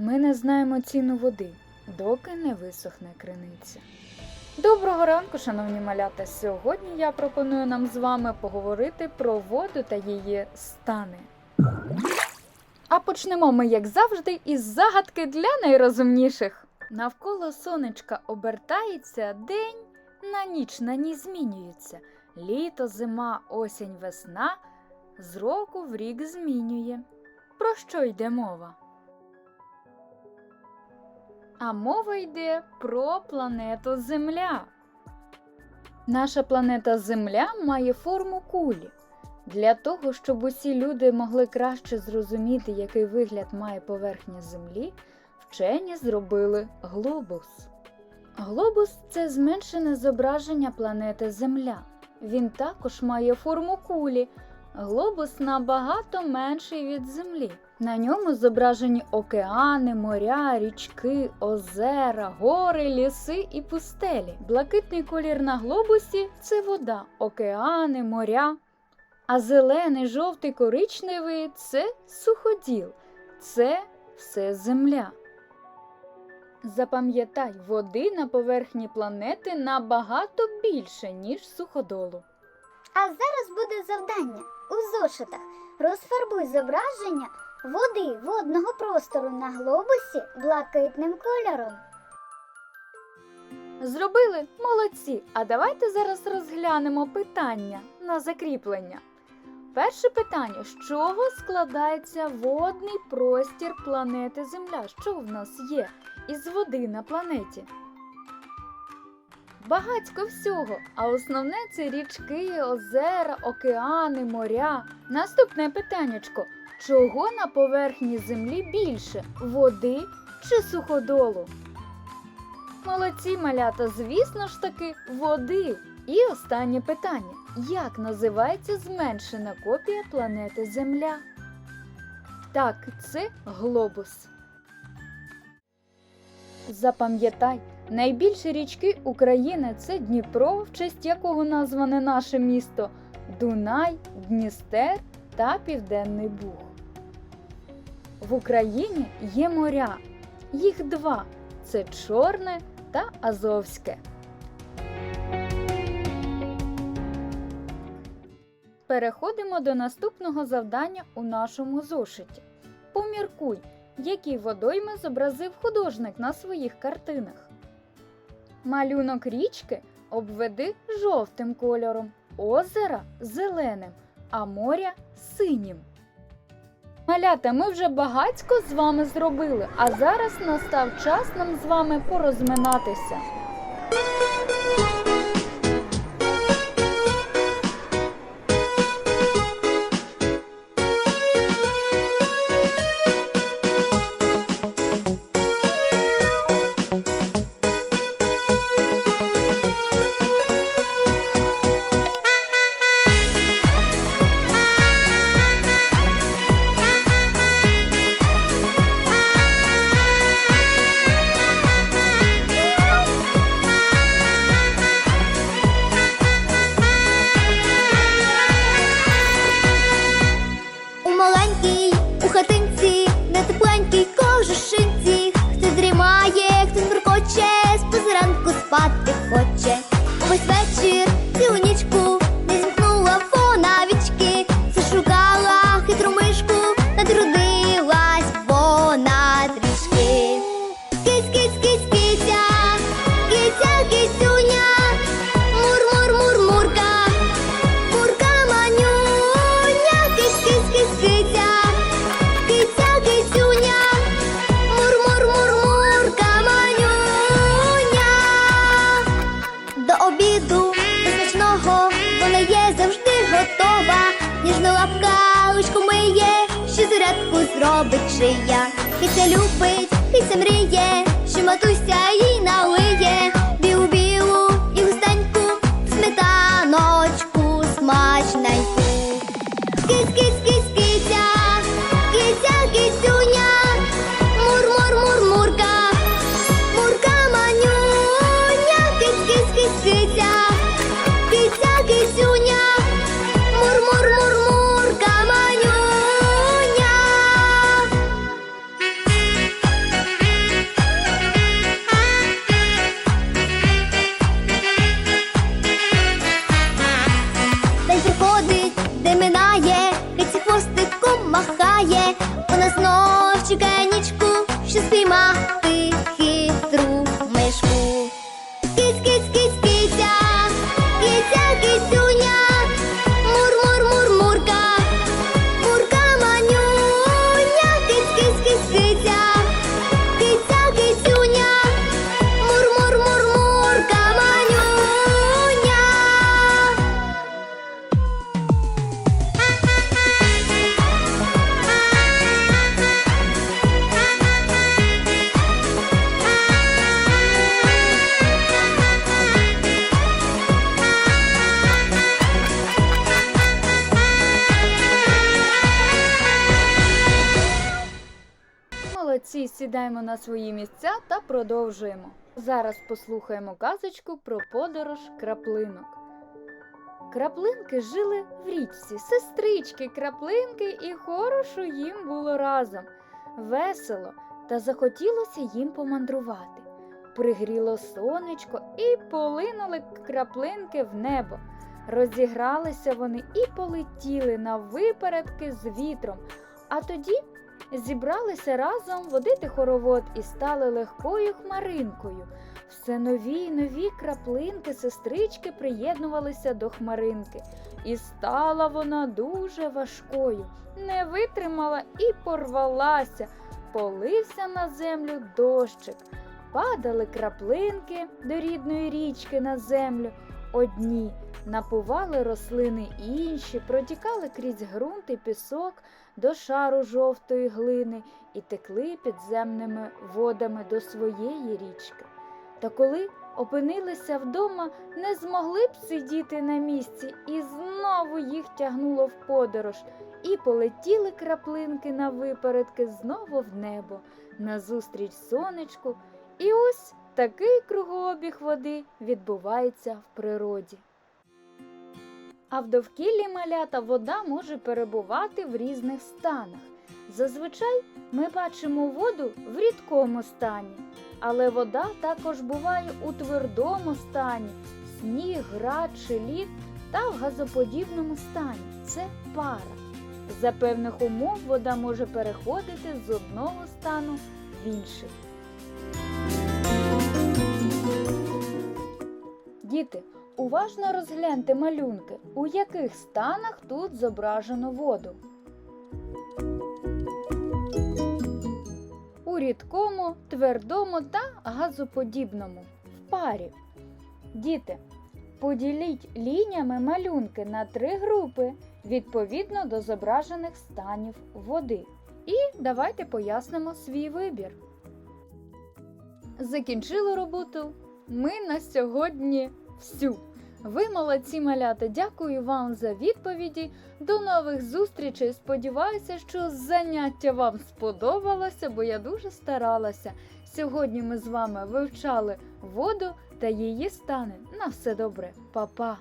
Ми не знаємо ціну води, доки не висохне криниця. Доброго ранку, шановні малята! Сьогодні я пропоную нам з вами поговорити про воду та її стани. А почнемо ми, як завжди, із загадки для найрозумніших. Навколо сонечка обертається день, на ніч на ній змінюється. Літо, зима, осінь, весна з року в рік змінює. Про що йде мова? А мова йде про планету Земля. Наша планета Земля має форму кулі. Для того, щоб усі люди могли краще зрозуміти, який вигляд має поверхня Землі, вчені зробили глобус. Глобус це зменшене зображення планети Земля. Він також має форму кулі. Глобус набагато менший від Землі. На ньому зображені океани, моря, річки, озера, гори, ліси і пустелі. Блакитний колір на глобусі це вода, океани, моря. А зелений, жовтий, коричневий це суходіл. Це все земля. Запам'ятай, води на поверхні планети набагато більше, ніж суходолу. А зараз буде завдання у зошитах. Розфарбуй зображення води водного простору на глобусі блакитним кольором. Зробили молодці. А давайте зараз розглянемо питання на закріплення. Перше питання: з чого складається водний простір планети Земля? Що в нас є із води на планеті? Багацько всього, а основне це річки, озера, океани, моря. Наступне питаннячко: чого на поверхні землі більше води чи суходолу? Молодці малята, звісно ж таки, води. І останнє питання: як називається зменшена копія планети Земля? Так, це глобус. Запам'ятай, найбільші річки України це Дніпро, в честь якого назване наше місто, Дунай, Дністер та Південний Буг. В Україні є моря. Їх два це Чорне та Азовське. Переходимо до наступного завдання у нашому зошиті. Поміркуй, які водойми зобразив художник на своїх картинах. Малюнок річки обведи жовтим кольором, озера зеленим, а моря синім. Малята, ми вже багацько з вами зробили, а зараз настав час нам з вами порозминатися. but зробить шия. Киця любить, киця мріє, що матуся їй налиє. Що Молодці, сідаємо на свої місця та продовжуємо. Зараз послухаємо казочку про подорож краплинок. Краплинки жили в річці, сестрички, краплинки, і хорошо їм було разом. Весело та захотілося їм помандрувати. Пригріло сонечко і полинули краплинки в небо. Розігралися вони і полетіли на випередки з вітром, а тоді зібралися разом водити хоровод і стали легкою хмаринкою. Все нові й нові краплинки сестрички приєднувалися до хмаринки, і стала вона дуже важкою, не витримала і порвалася, полився на землю дощик. Падали краплинки до рідної річки на землю. Одні напували рослини інші, протікали крізь ґрунт і пісок, до шару жовтої глини і текли підземними водами до своєї річки. Та коли опинилися вдома, не змогли б сидіти на місці, і знову їх тягнуло в подорож, і полетіли краплинки на випередки знову в небо, назустріч сонечку. І ось такий кругообіг води відбувається в природі. А в довкіллі малята вода може перебувати в різних станах. Зазвичай ми бачимо воду в рідкому стані, але вода також буває у твердому стані, сніг, град чи лід та в газоподібному стані це пара. За певних умов вода може переходити з одного стану в інший. Діти, уважно розгляньте малюнки, у яких станах тут зображено воду. У рідкому, твердому та газоподібному в парі. Діти, поділіть лініями малюнки на три групи відповідно до зображених станів води. І давайте пояснимо свій вибір. Закінчили роботу ми на сьогодні всю. Ви молодці малята, дякую вам за відповіді. До нових зустрічей. Сподіваюся, що заняття вам сподобалося, бо я дуже старалася. Сьогодні ми з вами вивчали воду та її стани. На все добре, Па-па!